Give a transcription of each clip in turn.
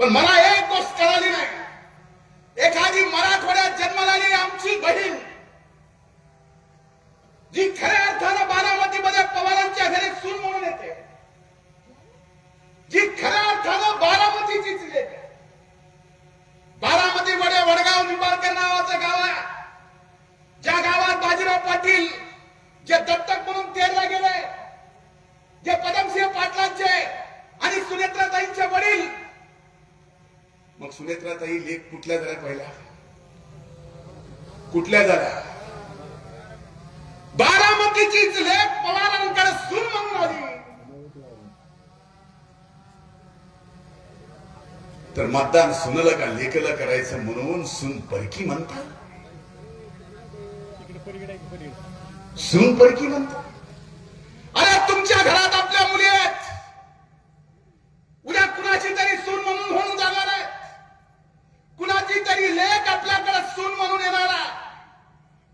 पण मला एक गोष्ट कळाली नाही. एखादी मराठवाड्यात जन्मलेली आमची बहीण जी खरे सुनेत्राताई लेख कुठल्या झाला पहिला? कुठल्या झाला बारामतीचीच लेख पवारांकडे सून मागणारी तर मतदान सुनलं का लेखलं करायचं म्हणून सुन परकी म्हणतात? सुन परकी म्हणतात अरे तुमच्या घरात आपल्या मुली आहेत उद्या कुणाची तरी सून म्हणून होऊन जाणार आहे कुणाची तरी लेख आपल्याकडे सून म्हणून येणार आहे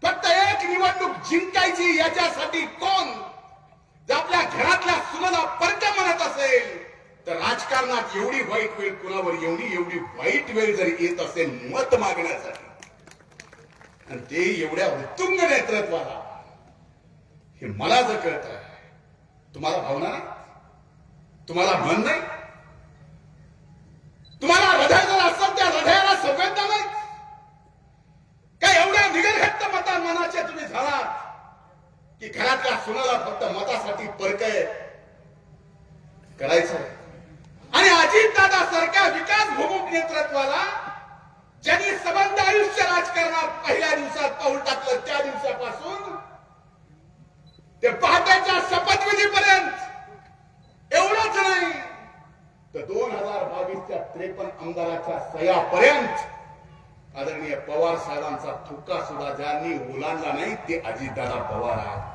फक्त एक निवडणूक जिंकायची याच्यासाठी कोण? जर आपल्या घरातल्या सुनाला परत्या म्हणत असेल तर राजकारणात एवढी वाईट वेळ कुणावर एवढी एवढी वाईट वेळ जर येत असेल मत मागण्यासाठी. आणि ते एवढ्या उत्तुंग नेतृत्वाला हे मला जर कळत आहे तुम्हाला भावना नाही? तुम्हाला मन नाही तुम्हाला हृदय जर असेल त्या हृदयाला संवेदना नाही काय एवढ्या निगरघट्ट मता मनाचे तुम्ही झालात की घरातल्या सुनाला फक्त मतासाठी परकय करायचं आणि अजितदादा सारख्या विकास भूमुख नेतृत्वाला ज्यांनी सबंध आयुष्य राजकारणात पहिल्या दिवसात पाऊल टाकलं त्या दिवसापासून ते पहाटेच्या शपथविधीपर्यंत एवढंच नाही. तर दोन हजार बावीसच्या त्रेपन्न आमदाराच्या सयापर्यंत आदरणीय पवार साहेबांचा थुक्का सुद्धा ज्यांनी ओलांडला नाही ते अजितदादा पवार आहेत.